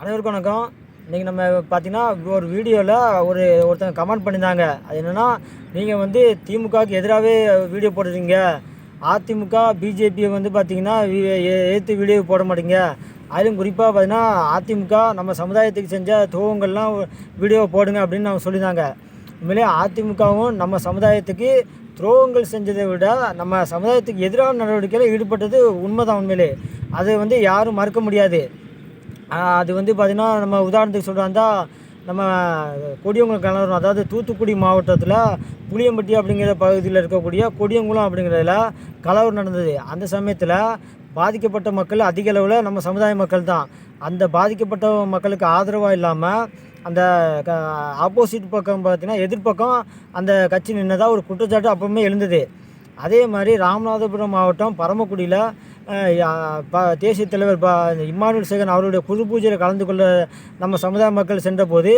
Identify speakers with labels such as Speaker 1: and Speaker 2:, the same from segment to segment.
Speaker 1: அனைவருக்கும் வணக்கம். இன்றைக்கி நம்ம பார்த்தீங்கன்னா ஒரு வீடியோவில் ஒரு ஒருத்தங்க கமெண்ட் பண்ணியிருந்தாங்க. அது என்னென்னா நீங்கள் வந்து திமுகவுக்கு எதிராகவே வீடியோ போடுறீங்க அதிமுக பிஜேபியை வந்து பார்த்திங்கன்னா ஏற்று வீடியோ போட மாட்டீங்க. அதிலும் குறிப்பாக பார்த்தீங்கன்னா அதிமுக நம்ம சமுதாயத்துக்கு செஞ்ச துவங்கள்லாம் வீடியோ போடுங்க அப்படின்னு அவங்க சொல்லியிருந்தாங்க. உண்மையிலே அதிமுகவும் நம்ம சமுதாயத்துக்கு துரோகங்கள் செஞ்சதை விட நம்ம சமுதாயத்துக்கு எதிரான நடவடிக்கையில் ஈடுபட்டது உண்மைதான் உண்மையிலே. அதை வந்து யாரும் மறுக்க முடியாது. அது வந்து பார்த்திங்கன்னா நம்ம உதாரணத்துக்கு சொல்கிறாந்தா நம்ம கொடியங்குளம் கலவரம் அதாவது தூத்துக்குடி மாவட்டத்தில் புளியம்பட்டி அப்படிங்கிற பகுதியில் இருக்கக்கூடிய கொடியங்குளம் அப்படிங்கிறதுல கலவரம் நடந்தது. அந்த சமயத்தில் பாதிக்கப்பட்ட மக்கள் அதிக அளவில் நம்ம சமுதாய மக்கள் தான். அந்த பாதிக்கப்பட்ட மக்களுக்கு ஆதரவாக இல்லாமல் அந்த க ஆப்போசிட் பக்கம் பார்த்திங்கன்னா எதிர்ப்பக்கம் அந்த கட்சி நின்னதாக ஒரு குற்றச்சாட்டு அப்பவுமே எழுந்தது. அதே மாதிரி ராமநாதபுரம் மாவட்டம் பரமக்குடியில் தேசிய தலைவர் பா இம்மானுவேல் சேகன் அவருடைய குழு பூஜையில் கலந்து கொள்ள நம்ம சமுதாய மக்கள் சென்றபோது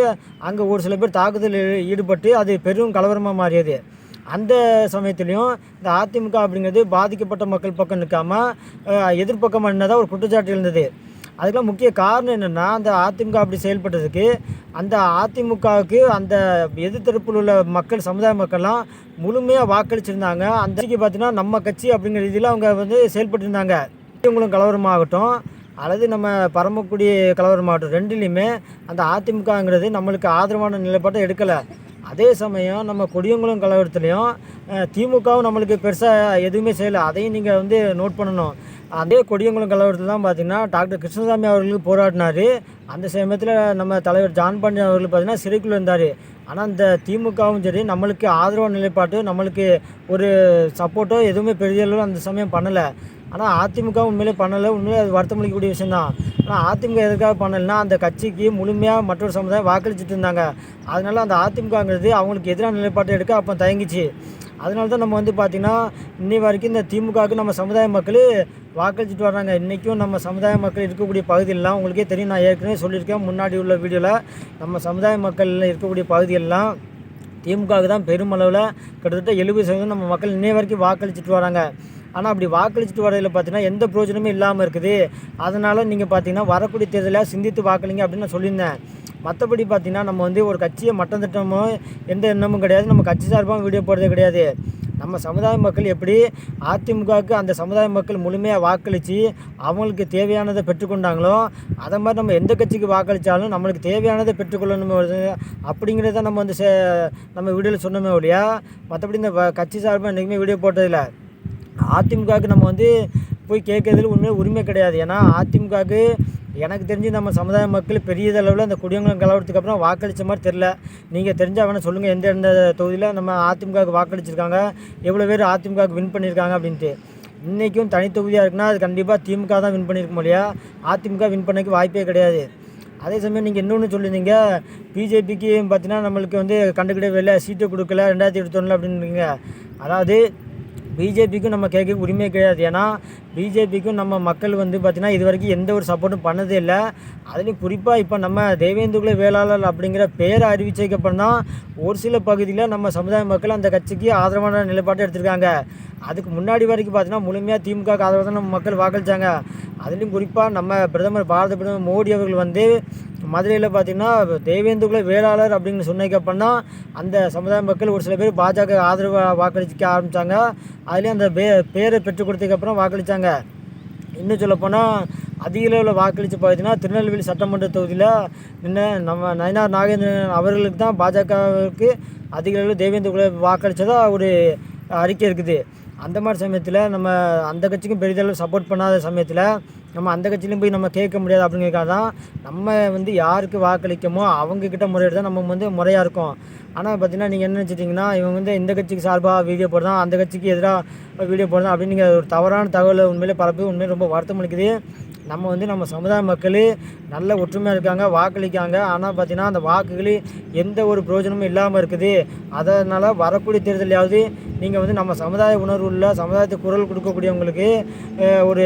Speaker 1: அங்கே ஒரு சில பேர் தாக்குதலில் ஈடுபட்டு அது பெரும் கலவரமாக மாறியது. அந்த சமயத்துலேயும் இந்த அதிமுக அப்படிங்கிறது பாதிக்கப்பட்ட மக்கள் பக்கம் நிற்காமல் எதிர்ப்பக்கம் என்னதான் ஒரு குற்றச்சாட்டு இருந்தது. அதுக்கெல்லாம் முக்கிய காரணம் என்னென்னா அந்த அதிமுக அப்படி செயல்பட்டதுக்கு அந்த அதிமுகவுக்கு அந்த எதிர்த்தரப்பில் உள்ள மக்கள் சமுதாய மக்கள்லாம் முழுமையாக வாக்களிச்சிருந்தாங்க. அந்த கட்சிக்கு பார்த்தீங்கன்னா நம்ம கட்சி அப்படிங்கிற இதில் அவங்க வந்து செயல்பட்டுருந்தாங்க. இவங்களும் கலவரமாகட்டும் அல்லது நம்ம பரமக்குடி கலவரமாகட்டும் ரெண்டுலேயுமே அந்த அதிமுகங்கிறது நம்மளுக்கு ஆதரவான நிலைப்பாட்டை எடுக்கலை. அதே சமயம் நம்ம கொடியங்குளம் கலவரத்துலேயும் திமுகவும் நம்மளுக்கு பெருசாக எதுவுமே செய்யலை. அதையும் நீங்கள் வந்து நோட் பண்ணணும். அதே கொடியங்குளம் கலவரத்தில் தான் பார்த்தீங்கன்னா டாக்டர் கிருஷ்ணசாமி அவர்களுக்கு போராடினார். அந்த சமயத்தில் நம்ம தலைவர் ஜான் பாண்டியன் அவர்கள் பார்த்தீங்கன்னா சிறைக்குள்ளே இருந்தார். ஆனால் இந்த திமுகவும் சரி நம்மளுக்கு ஆதரவு நிலைப்பாட்டு நம்மளுக்கு ஒரு சப்போர்ட்டோ எதுவுமே பெரிய அளவில் அந்த சமயம் பண்ணலை. ஆனால் அதிமுக உண்மையிலே பண்ணலை. உண்மையிலே அது வருத்தமளிக்கக்கூடிய விஷயம்தான். ஆனால் அதிமுக எதுக்காக பண்ணலைன்னா அந்த கட்சிக்கு முழுமையாக மற்றொரு சமுதாயம் வாக்களிச்சுட்டு இருந்தாங்க. அதனால அந்த அதிமுகங்கிறது அவங்களுக்கு எதிரான நிலைப்பாட்டை எடுக்க அப்போ தயங்கிச்சு. அதனால தான் நம்ம வந்து பார்த்திங்கன்னா இன்னி வரைக்கும் இந்த திமுகவுக்கு நம்ம சமுதாய மக்கள் வாக்களிச்சுட்டு வர்றாங்க. இன்றைக்கும் நம்ம சமுதாய மக்கள் இருக்கக்கூடிய பகுதியெல்லாம் உங்களுக்கே தெரியும் நான் ஏற்கனவே சொல்லியிருக்கேன் முன்னாடி உள்ள வீடியோவில் நம்ம சமுதாய மக்கள் இருக்கக்கூடிய பகுதியெல்லாம் திமுகவுக்கு தான் பெருமளவில் கிட்டத்தட்ட எழுபது சதவீதம் நம்ம மக்கள் இன்னை வரைக்கும் வாக்களிச்சுட்டு வராங்க. ஆனால் அப்படி வாக்களிச்சுட்டு வரதில் பார்த்தீங்கன்னா எந்த பிரயோஜனமும் இல்லாமல் இருக்குது. அதனால் நீங்கள் பார்த்தீங்கன்னா வரக்கூடிய தேர்தலில் சிந்தித்து வாக்களிங்க அப்படின்னு நான் சொல்லியிருந்தேன். மற்றபடி பார்த்தீங்கன்னா நம்ம வந்து ஒரு கட்சியை மட்டம் திட்டமோ எந்த எண்ணமும் கிடையாது. நம்ம கட்சி சார்பாக வீடியோ போடுறதே கிடையாது. நம்ம சமுதாய மக்கள் எப்படி அதிமுகவுக்கு அந்த சமுதாய மக்கள் முழுமையாக வாக்களித்து அவங்களுக்கு தேவையானதை பெற்றுக்கொண்டாங்களோ அதை மாதிரி நம்ம எந்த கட்சிக்கு வாக்களித்தாலும் நம்மளுக்கு தேவையானதை பெற்றுக்கொள்ளணும் அப்படிங்கிறத நம்ம வந்து சே- நம்ம வீடியோவில் சொன்னோமே ஒழியா மற்றபடி இந்த கட்சி சார்பாக என்றைக்குமே வீடியோ போட்டதில்லை. அதிமுகவுக்கு நம்ம வந்து போய் கேட்கறதுல உண்மையாக உரிமை கிடையாது. ஏன்னா அதிமுகவுக்கு எனக்கு தெரிஞ்சு நம்ம சமுதாய மக்கள் பெரிய அளவில் அந்த குடியங்குளம் கலவரத்துக்கு அப்புறம் வாக்களித்த மாதிரி தெரில நீங்கள் தெரிஞ்சால் வேணால் சொல்லுங்கள் எந்த எந்த தொகுதியில் நம்ம அதிமுகவுக்கு வாக்களிச்சிருக்காங்க எவ்வளோ பேர் அதிமுகவுக்கு வின் பண்ணியிருக்காங்க அப்படின்ட்டு. இன்றைக்கும் தனித்தொகுதியாக இருக்குன்னா அது கண்டிப்பாக திமுக தான் வின் பண்ணியிருக்க முடியா அதிமுக வின் பண்ணக்கு வாய்ப்பே கிடையாது. அதே சமயம் நீங்கள் இன்னொன்று சொல்லியிருந்தீங்க பிஜேபிக்கு பார்த்தீங்கன்னா நம்மளுக்கு வந்து கண்டுக்கிட்டே இல்லை சீட்டு கொடுக்கல ரெண்டாயிரத்தி இருபத்தொன்னில் அப்படின்றீங்க அதாவது பிஜேபிக்கும் நம்ம கேட்க உரிமை கிடையாது. ஏன்னா பிஜேபிக்கும் நம்ம மக்கள் வந்து பார்த்திங்கன்னா இது வரைக்கும் எந்த ஒரு சப்போர்ட்டும் பண்ணதே இல்லை. அதுலேயும் குறிப்பாக இப்போ நம்ம தேவேந்துகுல வேளாளர் அப்படிங்கிற பேரை அறிவிச்சதுக்கப்புறம் தான் ஒரு சில பகுதியில் நம்ம சமுதாய மக்கள் அந்த கட்சிக்கு ஆதரவான நிலைப்பாட்டை எடுத்திருக்காங்க. அதுக்கு முன்னாடி வரைக்கும் பார்த்தீங்கன்னா முழுமையாக திமுக ஆதரவாக தான் நம்ம மக்கள் வாக்களித்தாங்க அதுலேயும் குறிப்பாக நம்ம பிரதமர் பாரத பிரதமர் மோடி அவர்கள் வந்து மதுரையில் பார்த்திங்கன்னா தேவேந்துகுல வேளாளர் அப்படின்னு சொன்னதுக்கப்புறம் தான் அந்த சமுதாய மக்கள் ஒரு சில பேர் பாஜக ஆதரவு வாக்களிக்க ஆரம்பித்தாங்க அதுலேயும் அந்த பே பேரை பெற்றுக் கொடுத்ததுக்கப்புறம் வாக்களித்தாங்க இன்னும் சொல்லப்போனால் அதிக அளவில் வாக்களித்து பார்த்தீங்கன்னா திருநெல்வேலி சட்டமன்ற தொகுதியில் நின்று நம்ம நயனார் நாகேந்திரன் அவர்களுக்கு தான் பாஜகவுக்கு அதிக அளவில் தேவேந்திர வாக்களித்ததா ஒரு அறிக்கை இருக்குது. அந்த மாதிரி சமயத்தில் நம்ம அந்த கட்சிக்கும் பெரிதளவு சப்போர்ட் பண்ணாத சமயத்தில் நம்ம அந்த கட்சியிலும் போய் நம்ம கேட்க முடியாது அப்படிங்கிறதுக்காக தான் நம்ம வந்து யாருக்கு வாக்களிக்கமோ அவங்கக்கிட்ட முறையிட்டு தான் நம்ம வந்து முறையாக இருக்கும். ஆனால் பார்த்தீங்கன்னா நீங்கள் என்ன நினச்சிட்டிங்கன்னா இவங்க வந்து இந்த கட்சிக்கு சார்பாக வீடியோ போடுறான் அந்த கட்சிக்கு எதிராக வீடியோ போடுறான் அப்படின்னு ஒரு தவறான தகவலை உண்மையிலே பரப்பி உண்மையிலே ரொம்ப வருத்தம் அளிக்குது. நம்ம வந்து நம்ம சமுதாய மக்கள் நல்ல ஒற்றுமையாக இருக்காங்க வாக்களிக்காங்க. ஆனால் பார்த்திங்கன்னா அந்த வாக்குகளில் எந்த ஒரு பிரயோஜனமும் இல்லாமல் இருக்குது. அதனால் வரக்கூடிய தேர்தலையாவது நீங்கள் வந்து நம்ம சமுதாய உணர்வு உள்ள சமுதாயத்துக்கு குரல் கொடுக்கக்கூடியவங்களுக்கு ஒரு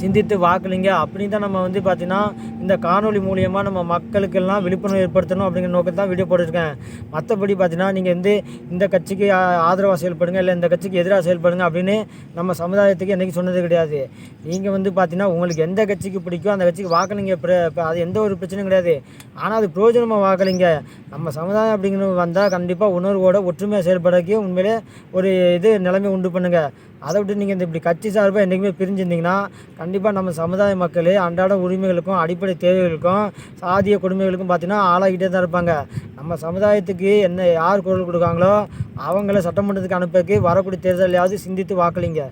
Speaker 1: சிந்தித்து வாக்களிங்க. அப்படின்னு தான் நம்ம வந்து பார்த்திங்கன்னா இந்த காணொலி மூலியமாக நம்ம மக்களுக்கெல்லாம் விழிப்புணர்வு ஏற்படுத்தணும் அப்படிங்கிற நோக்கம் தான் வீடியோ போட்டிருக்கேன். மற்றபடி பார்த்தீங்கன்னா நீங்கள் வந்து இந்த கட்சிக்கு ஆதரவாக செயல்படுங்க இல்லை இந்த கட்சிக்கு எதிராக செயல்படுங்க அப்படின்னு நம்ம சமுதாயத்துக்கு என்றைக்கு சொன்னது கிடையாது. நீங்கள் வந்து பார்த்தீங்கன்னா உங்களுக்கு எந்த கட்சிக்கு பிடிக்கோ அந்த கட்சிக்கு வாக்களிங்க. அது எந்த ஒரு பிரச்சனையும் கிடையாது. ஆனால் அது பிரயோஜனமாக வாக்களிங்க. நம்ம சமுதாயம் அப்படிங்கிறது வந்தால் கண்டிப்பாக உணர்வோட ஒற்றுமையாக செயல்படக்கே உண்மையிலே ஒரு இது நிலைமை உண்டு பண்ணுங்கள் அதை விட்டு நீங்கள் இந்த இப்படி கட்சி சார்பாக என்றைக்குமே பிரிஞ்சிருந்தீங்கன்னா கண்டிப்பாக நம்ம சமுதாய மக்கள் அன்றாட உரிமைகளுக்கும் அடிப்படை தேவைகளுக்கும் சாதிய கொடுமைகளுக்கும் பார்த்தீங்கன்னா ஆளாகிட்டே தான் இருப்பாங்க. நம்ம சமுதாயத்துக்கு என்ன யார் குரல் கொடுக்காங்களோ அவங்கள சட்டமன்றத்துக்கு அனுப்பக்கு வரக்கூடிய தேர்தலையாவது சிந்தித்து வாக்களிங்க.